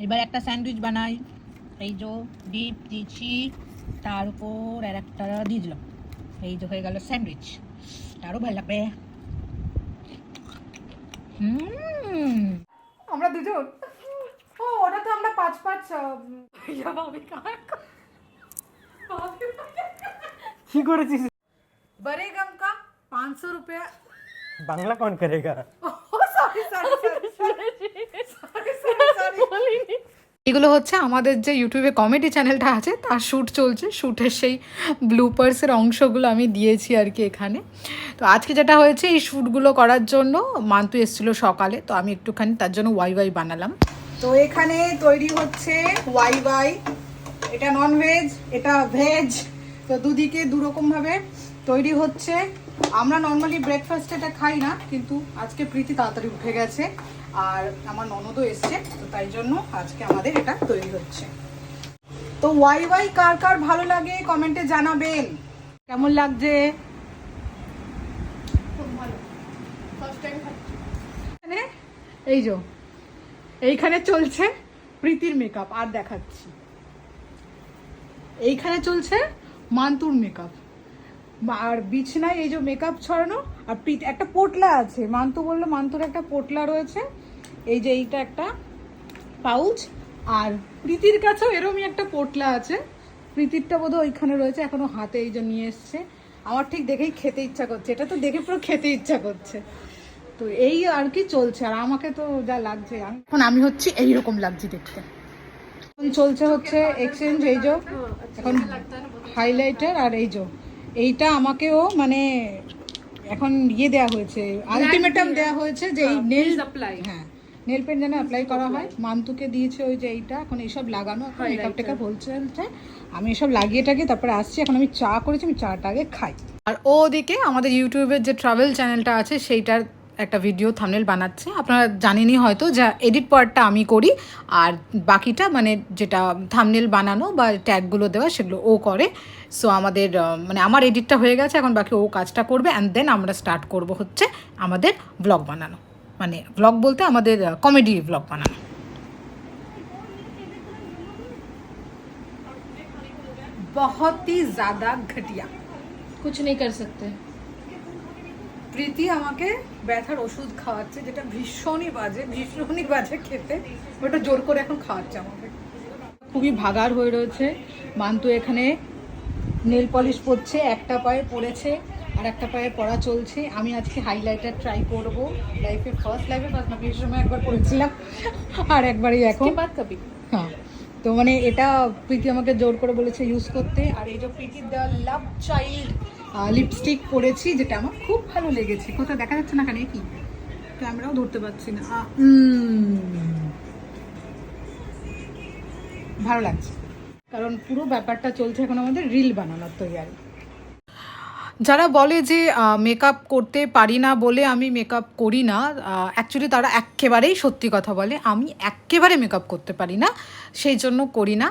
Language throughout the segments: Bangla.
এবার একটা স্যান্ডউইচ বানাই এই যে ডিপ দিয়েছি তার উপর আর একটা দিয়ে দিলাম এই যে হয়ে গেল স্যান্ডউইচ আরও ভালো লাগবে হুম আমরা দুজন ও ওটা তো আমরা পাঁচ পাঁচ কি করেছিস बड़े गम का पाँच सौ रुपया বাংলা কোন করেগা सॉरी सॉरी सॉरी এগুলো হচ্ছে আমাদের যে ইউটিউবে কমেডি চ্যানেলটা আছে তার শ্যুট চলছে। শ্যুটের সেই ব্লুপার্সের অংশগুলো আমি দিয়েছি আর কি এখানে। তো আজকে যেটা হয়েছে এই শ্যুটগুলো করার জন্য মান্তু এসেছিল সকালে তো আমি একটুখানি তার জন্য ওয়াই ওয়াই বানালাম। তো এখানে তৈরি হচ্ছে ওয়াই ওয়াই এটা নন ভেজ এটা ভেজ তো দুদিকে দুরকমভাবে তৈরি হচ্ছে। আমরা নর্মালি ব্রেকফাস্ট এটা খাই না কিন্তু আজকে প্রীতি তাড়াতাড়ি উঠে গেছে। আর আমার ননদও এসছে তো তাই জন্য আজকে আমাদের এটা তৈরি হচ্ছে। তো ওয়াই ওয়াই কার কার ভালো লাগে কমেন্টে জানাবেন। কেমন লাগছে? এই যে এইখানে চলছে প্রীতির মেকআপ আর দেখাচ্ছি। এইখানে চলছে মান্তুর মেকআপ আর বিছনায় এই যে মেকআপ ছড়ানো আর প্রীতি একটা পোটলা আছে। মান্তু বলল মান্তুর একটা পোটলা রয়েছে। এই যে এইটা একটা পাউচ। আর প্রীতির কাছেও এরমই একটা পোটলা আছে। প্রীতিরটা বোধহয় ওইখানে রয়েছে এখনও হাতে এই যে নিয়ে এসছে। আমার ঠিক দেখেই খেতে ইচ্ছা করছে এটা তো দেখে পুরো খেতে ইচ্ছা করছে। তো এই আর কি চলছে আর আমাকে তো যা লাগছে। এখন আমি হচ্ছে এইরকম লাগছে দেখতে। এখন চলছে হচ্ছে এক্সচেঞ্জ এই যে এখন হাইলাইটার আর এই যে এইটা আমাকেও মানে এখন ইয়ে দেওয়া হয়েছে আলটিমেটাম দেওয়া হয়েছে যে এই নেল হ্যাঁ নেল পেন্ট যেন অ্যাপ্লাই করা হয়। মান্তুকে দিয়েছে ওই যে এইটা। এখন এইসব লাগানো এখন মেকআপ টেকআপ বলছে আমি এসব লাগিয়ে টাকিয়ে তারপরে আসছি। এখন আমি চা করেছি আমি চাটা আগে খাই। আর ও ওদিকে আমাদের ইউটিউবের যে ট্রাভেল চ্যানেলটা আছে সেইটার একটা ভিডিও থামনেল বানাচ্ছে। আপনারা জানেনই হয়তো যা এডিট পার্টটা আমি করি। আর বাকিটা মানে যেটা থামনেল বানানো বা ট্যাগগুলো দেওয়া সেগুলো ও করে। সো আমাদের মানে আমার এডিটটা হয়ে গেছে। এখন বাকি ও কাজটা করবে। অ্যান্ড দেন আমরা স্টার্ট করব হচ্ছে আমাদের ব্লগ বানানো। মানে ব্লগ বলতে আমাদের কমেডি ব্লগ বানানো बहुत ही ज्यादा घटिया कुछ नहीं कर सकते প্রীতি আমাকে ব্যথার ওষুধ খাওয়াচ্ছে যেটা ভীষণই বাজে ভীষণই বাজে খেতে ওটা জোর করে এখন খাওয়াচ্ছে আমাকে খুবই ভাগার হয়ে রয়েছে মান্তু এখানে নেল পলিশ পরছে একটা পায়ে পড়েছে আর একটা পায়ে পড়া চলছে। আমি আজকে হাইলাইটার ট্রাই করব। লাইফে ফার্স্ট লাইফে ফার্স্ট না সময় একবার পড়েছিলাম। আর একবারই এখন। বাদ কাপি হ্যাঁ। তো মানে এটা প্রীতি আমাকে জোর করে বলেছে ইউজ করতে। আর এই যে প্রীতির দেওয়া লাভ চাইল্ড লিপস্টিক পরেছি যেটা আমার খুব ভালো লেগেছে। কোথাও দেখা যাচ্ছে না কানে কি? ক্যামেরাও ধরতে পারছি না। ভালো লাগছে। কারণ পুরো ব্যাপারটা চলছে এখন আমাদের রিল বানানোর তৈরি যারা বলে যে মেকআপ করতে পারি না বলে আমি মেকআপ করি না অ্যাকচুয়ালি তারা একেবারেই সত্যি কথা বলে আমি একেবারে মেকআপ করতে পারি না সেই জন্য করি না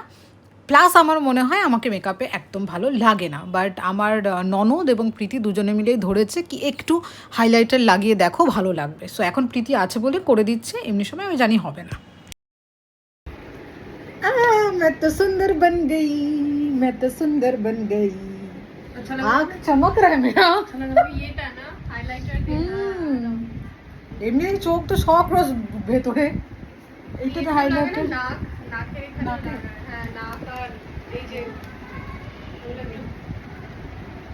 প্লাস আমার মনে হয় আমাকে মেকআপে একদম ভালো লাগে না বাট আমার আহ, ননদ এবং প্রীতি দুজনে মিলেই ধরেছে কি একটু হাইলাইটার লাগিয়ে দেখো ভালো লাগবে সো এখন প্রীতি আছে বলে করে দিচ্ছে এমনি সময় আমি জানি হবে না मैं तो सुंदर बन गई मैं तो सुंदर बन गई आँख चमक रहा है मेरा ये था ना हाइलाइटर হুম। এমনি চোখ তো শখ রস ভেতরে এইটা তো হাইলাইটার নাক নাকের এখানে নাকে? লাগা। হ্যাঁ নাক আর এই যে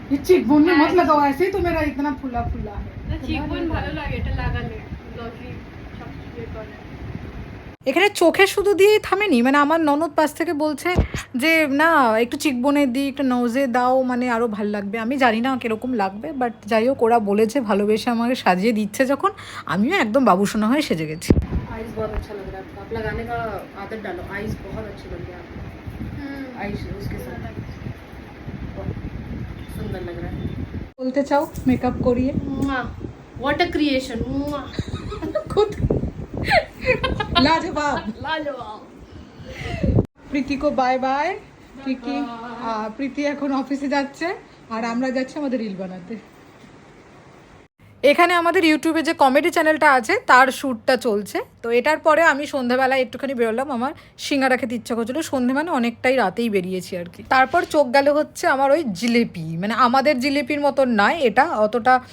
ये चिकबोन में मत लगाओ ऐसे ही तो मेरा इतना फुला फुला है চিকবন ভালো লাগে এটা লাগালে গ্লসি সব ইয়ে করে এখানে চোখে শুধু দিয়েই থামেনি মানে আমার ননদ পাশ থেকে বলছে যে না একটু চিকবনে দিই একটু নজে দাও মানে আরও ভাল লাগবে আমি জানি না কীরকম লাগবে বাট যাই হোক ওরা বলেছে ভালোবেসে আমাকে সাজিয়ে দিচ্ছে যখন আমিও একদম বাবুসোনা হয়ে সেজে গেছি आइज बहुत अच्छा लग रहा है आपको आप लगाने का आदत डालो आइज बहुत अच्छी बन गया आपको आइज उसके साथ बहुत सुंदर लग रहा है বলতে চাও মেকআপ করিয়ে व्हाट अ क्रिएशन खुद लाजवाब लाजवाब প্রীতি কো বাই বাই প্রীতি আহ, প্রীতি এখন অফিসে যাচ্ছে আর আমরা যাচ্ছি আমাদের রিল বানাতে এখানে আমাদের ইউটিউবে যে কমেডি চ্যানেলটা আছে তার শ্যুটটা চলছে তো তো এটার পরে আমি সন্ধেবেলায় একটুখানি বেরোলাম আমার সিঙ্গারা খেতে ইচ্ছা করছিলো সন্ধে মানে অনেকটাই রাতেই বেরিয়েছি আর কি তারপর চোখ গেল হচ্ছে আমার ওই জিলেপি মানে আমাদের জিলেপির মতন নয় এটা অতটা আহ,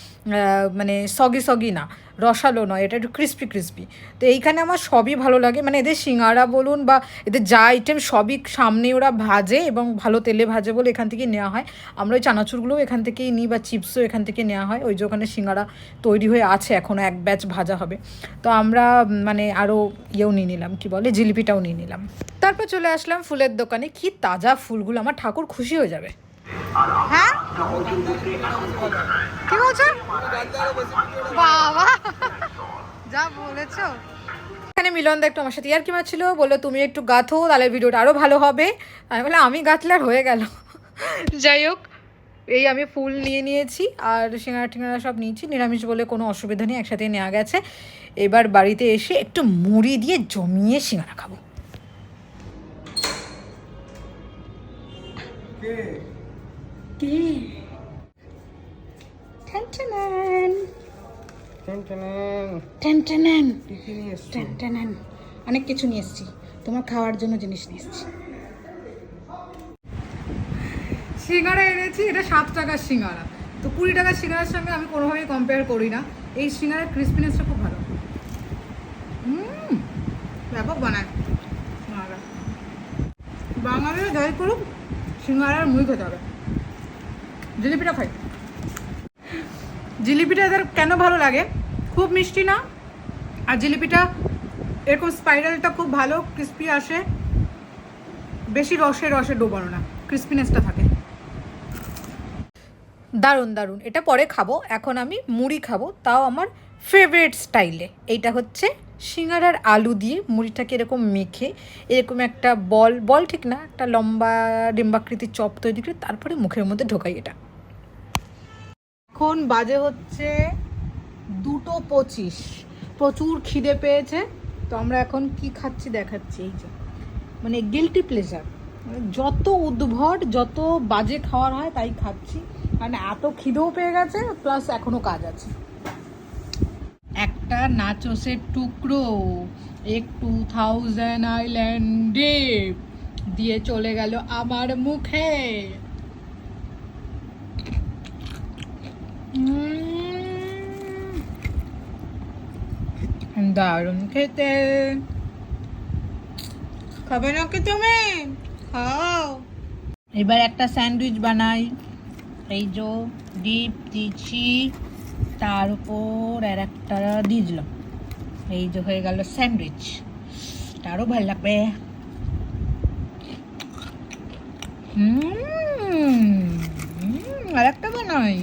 মানে সগি সগি না রসালো নয়, এটা একটু ক্রিস্পি ক্রিস্পি তো এইখানে আমার সবই ভালো লাগে। মানে এদের সিঙ্গারা বলুন বা এদের যা আইটেম সবই সামনে ওরা ভাজে এবং ভালো তেলে ভাজে বলে এখান থেকে নেওয়া হয়। আমরা ওই চানাচুরগুলোও এখান থেকেই নিই বা চিপসও এখান থেকে নেওয়া হয়। ওই যে ওখানে সিঙ্গারা তৈরি হয়ে আছে এখনও এক ব্যাচ ভাজা হবে। তো আমরা মানে আরও ইয়েও নিয়ে নিলাম, কি বলে, জিলিপিটাও নিয়ে নিলাম। তারপর চলে আসলাম ফুলের দোকানে। কি তাজা ফুলগুলো, আমার ঠাকুর খুশি হয়ে যাবে। হ্যাঁ? কি বলছো? বাবা, যা বলেছ। এখানে মিলনদা একটু আমার সাথে ইয়ার কি মারছিল, বলল, তুমি একটু গাথো, তাহলে ভিডিওটা আরও ভালো হবে। আমি বললাম, আমি গাঁথলে হয়ে গেল। যাই হোক, এই আমি ফুল নিয়ে নিয়েছি, আর সিঙ্গারা টিঙ্গারা সব নিয়েছি। নিরামিষ বলে কোনো অসুবিধা নেই একসাথে নেওয়া গেছে। এবার বাড়িতে এসে একটু মুড়ি দিয়ে জমিয়ে সিঙ্গারা খাব। অনেক কিছু নিয়ে এসেছি। তোমার খাওয়ার জন্য জিনিস নিয়ে এসেছি। সিঙ্গারা এনেছি এটা সাত টাকার সিঙ্গারা। তো কুড়ি টাকার সিঙ্গারার সঙ্গে আমি কোনোভাবেই কম্পেয়ার করি না। এই সিঙ্গারার ক্রিসপিনেসটা খুব ভালো। হুম ব্যাপক বানায়। বাঙালিরা যাই করুক সিঙ্গারার মুড়ি খেতে হবে। জিলিপিটা খাই। জিলিপিটা এদের কেন ভালো লাগে? খুব মিষ্টি না? আর জিলিপিটা এরকম স্পাইরালটা খুব ভালো, ক্রিস্পি আসে। বেশি রসে রসে ডোবানো না, ক্রিস্পিনেসটা থাকে। দারুণ দারুণ। এটা পরে খাব। এখন আমি মুড়ি খাব। তাও আমার ফেভারিট স্টাইলে এইটা হচ্ছে সিঙ্গারার আলু দিয়ে মুড়িটাকে এরকম মেখে, এরকম একটা বল বল ঠিক না, একটা লম্বা ডিম্বাকৃতির চপ তৈরি করে তারপরে মুখের মধ্যে ঢোকাই এটা। এখন বাজে হচ্ছে দুটো পঁচিশ। প্রচুর খিদে পেয়েছে। তো আমরা এখন কি খাচ্ছি দেখাচ্ছি, এই যে। মানে গিলটি প্লেজার মানে যত উদ্ভট, যত বাজে খাওয়ার হয়, তাই খাচ্ছি। কারণ এত খিদেও পেয়ে গেছে প্লাস এখনও কাজ আছে। একটা নাচোসের টুকরো এক টু থাউজেন্ড আইল্যান্ডে দিয়ে চলে গেল আমার মুখে। দারুণ খেতে। খাবে না কি তুমি? খাও। এবার একটা স্যান্ডউইচ বানাই। এই যে ডিপ দিচ্ছি, তার উপর আর একটা দিয়ে দিলাম। এই যে হয়ে গেল স্যান্ডউইচ। আরও ভালো লাগবে। হুম, আর একটা বানাই।